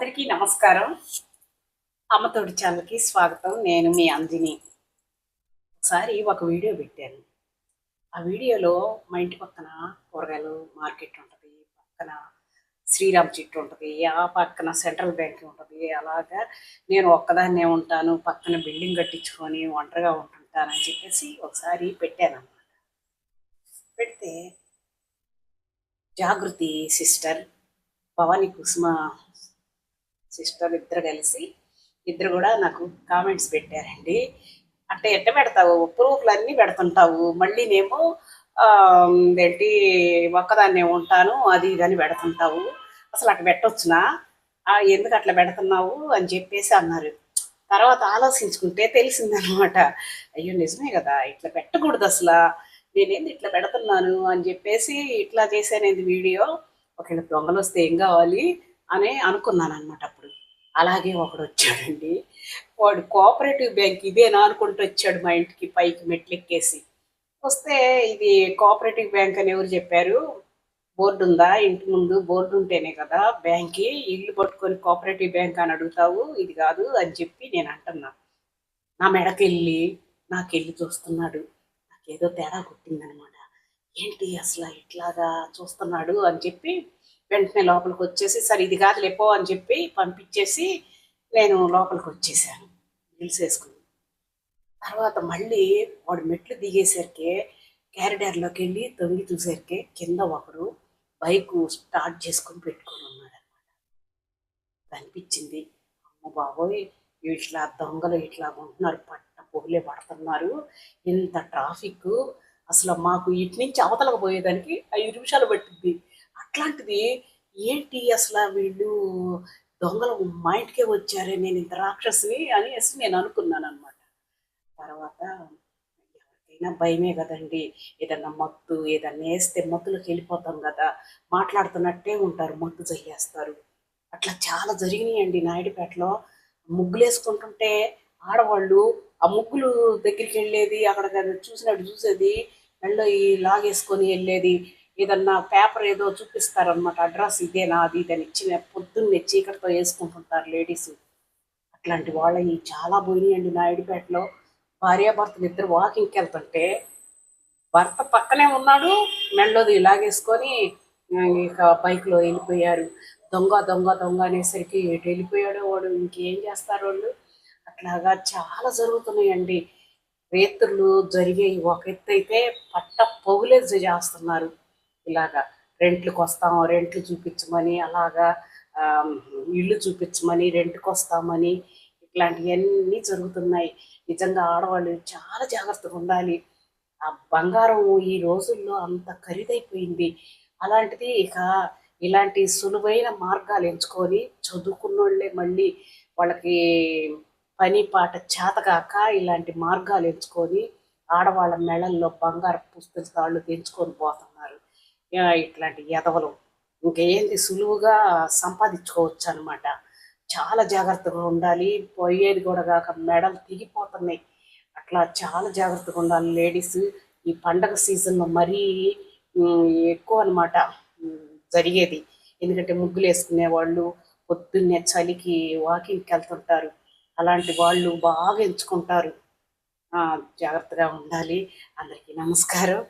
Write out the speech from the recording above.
అందరికీ నమస్కారం. అమ్మతోడి ఛానల్కి స్వాగతం. నేను మీ అందిని ఒకసారి ఒక వీడియో పెట్టాను. ఆ వీడియోలో మా ఇంటి పక్కన కూరగాయలు మార్కెట్ ఉంటుంది. పక్కన శ్రీరామ్ చెట్టు ఉంటుంది. ఆ పక్కన సెంట్రల్ బ్యాంక్ ఉంటుంది. అలాగా నేను ఒక్కదాన్నే ఉంటాను. పక్కన బిల్డింగ్ కట్టించుకొని ఒంటరిగా ఉంటుంటానని చెప్పేసి ఒకసారి పెట్టాను అన్నమాట. పెడితే జాగృతి సిస్టర్ భవానీ కుసుమ సిస్టర్ ఇద్దరు కలిసి ఇద్దరు కూడా నాకు కామెంట్స్ పెట్టారండి. అంటే ఎట్ట పెడతావు? ప్రూఫ్లు అన్నీ పెడుతుంటావు. మళ్ళీ నేమో ఏంటి ఒక్కదాన్నే ఉంటాను అది ఇది అని పెడుతుంటావు. అసలు అట్లా పెట్టొచ్చునా? ఎందుకు అట్లా పెడుతున్నావు? అని చెప్పేసి అన్నారు. తర్వాత ఆలోచించుకుంటే తెలిసిందనమాట. అయ్యో నిజమే కదా ఇట్లా పెట్టకూడదు అసలు. నేనేంది ఇట్లా పెడుతున్నాను? అని చెప్పేసి ఇట్లా చేశానేది వీడియో. ఒకవేళ దొంగలు వస్తే ఏం కావాలి? అని అనుకున్నాను అనమాట అప్పుడు. అలాగే ఒకడు వచ్చాడండి. వాడు కోఆపరేటివ్ బ్యాంక్ ఇదేనా అనుకుంటూ వచ్చాడు మా ఇంటికి పైకి మెట్లు ఎక్కేసి వస్తే ఇది కోఆపరేటివ్ బ్యాంక్ అని ఎవరు చెప్పారు? బోర్డు ఉందా? ఇంటి ముందు బోర్డు ఉంటేనే కదా బ్యాంక్కి ఇల్లు పట్టుకొని కోఆపరేటివ్ బ్యాంక్ అని అడుగుతావు ఇది కాదు అని చెప్పి నేను అంటున్నా. నా మెడకెళ్ళి నాకెళ్ళి చూస్తున్నాడు. నాకేదో తేడా కొట్టిందనమాట. ఏంటి అసలు ఇట్లాగా చూస్తున్నాడు అని చెప్పి వెంటనే లోపలికి వచ్చేసి సరే ఇది కాదు లేపో అని చెప్పి పంపించేసి నేను లోపలికి వచ్చేసాను. నిలిసేసుకుని వేసుకుని. తర్వాత మళ్ళీ వాడు మెట్లు దిగేసరికి క్యారిడార్లోకి వెళ్ళి తొంగి చూసరికి కింద ఒకడు బైక్ స్టార్ట్ చేసుకొని పెట్టుకొని ఉన్నాడు అనమాట అనిపించింది అమ్మ బాబోయ్ ఇట్లా దొంగలు ఇట్లా ఉంటున్నారు పట్ట పొగులే పడుతున్నారు ఇంత ట్రాఫిక్ అసలు మాకు ఇటు నుంచి అవతలకు పోయేదానికి ఐదు నిమిషాలు పట్టింది అట్లాంటిది ఏంటి అసలు వీళ్ళు దొంగలు మా ఇంటికే వచ్చారే నేను ఇంత రాక్షసుని అనేసి నేను అనుకున్నాను అనమాట తర్వాత ఎవరికైనా భయమే కదండి. ఏదన్నా మత్తు ఏదన్నా వేస్తే మత్తులోకి వెళ్ళిపోతాం కదా మాట్లాడుతున్నట్టే ఉంటారు మత్తు చల్లేస్తారు. అట్లా చాలా జరిగినాయండి నాయుడుపేటలో. ముగ్గులు వేసుకుంటుంటే ఆడవాళ్ళు ఆ ముగ్గులు దగ్గరికి వెళ్ళేది అక్కడ చూసినట్టు చూసేది మెళ్ళో ఈ లాగేసుకొని వెళ్ళేది ఏదన్నా పేపర్ ఏదో చూపిస్తారనమాట అడ్రస్ ఇదేనా అది ఇదని ఇచ్చిన పొద్దున్నే చీకటితో వేసుకుంటుంటారు లేడీస్ అట్లాంటి వాళ్ళవి చాలా పోయినాయండి నాయుడుపేటలో. భార్యాభర్తలు ఇద్దరు వాకింగ్కి వెళ్తుంటే భర్త పక్కనే ఉన్నాడు మెళ్ళోది ఇలాగేసుకొని ఇక బైక్లో వెళ్ళిపోయారు. దొంగ దొంగ దొంగ అనేసరికి ఎటు వెళ్ళిపోయాడో వాడు ఇంకేం చేస్తారు వాళ్ళు? అట్లాగా చాలా జరుగుతున్నాయండి. రేతులు జరిగే ఒక ఎత్తు అయితే పట్ట పొగులేజ్ చేస్తున్నారు. ఇలాగా రెంట్లకు వస్తాం రెంట్లు చూపించమని అలాగా ఇల్లు చూపించమని రెంట్కి వస్తామని ఇట్లాంటివన్నీ జరుగుతున్నాయి. నిజంగా ఆడవాళ్ళు చాలా జాగ్రత్తగా ఉండాలి. ఆ బంగారం ఈ రోజుల్లో అంత ఖరీదైపోయింది. అలాంటిది ఇక ఇలాంటి సులువైన మార్గాలు ఎంచుకొని చదువుకున్నోళ్ళే మళ్ళీ వాళ్ళకి పని పాట చేతగాక ఇలాంటి మార్గాలు ఎంచుకొని ఆడవాళ్ళ మెడల్లో బంగారు పుస్తకాలు తెంచుకొని పోతున్నారు. ఇట్లాంటి ఎదవలు ఇంకేంది సులువుగా సంపాదించుకోవచ్చు అనమాట చాలా జాగ్రత్తగా ఉండాలి పోయేది కూడా కాక మెడలు తిగిపోతున్నాయి అట్లా చాలా జాగ్రత్తగా ఉండాలి లేడీస్. ఈ పండగ సీజన్లో మరీ ఎక్కువ అనమాట జరిగేది. ఎందుకంటే ముగ్గులు వేసుకునే వాళ్ళు పొద్దున్నే చలికి వాకింగ్కి వెళ్తుంటారు. అలాంటి వాళ్ళు బాగా ఎంచుకుంటారు. ఆ, జాగ్రత్తగా ఉండాలి. అందరికీ నమస్కారం.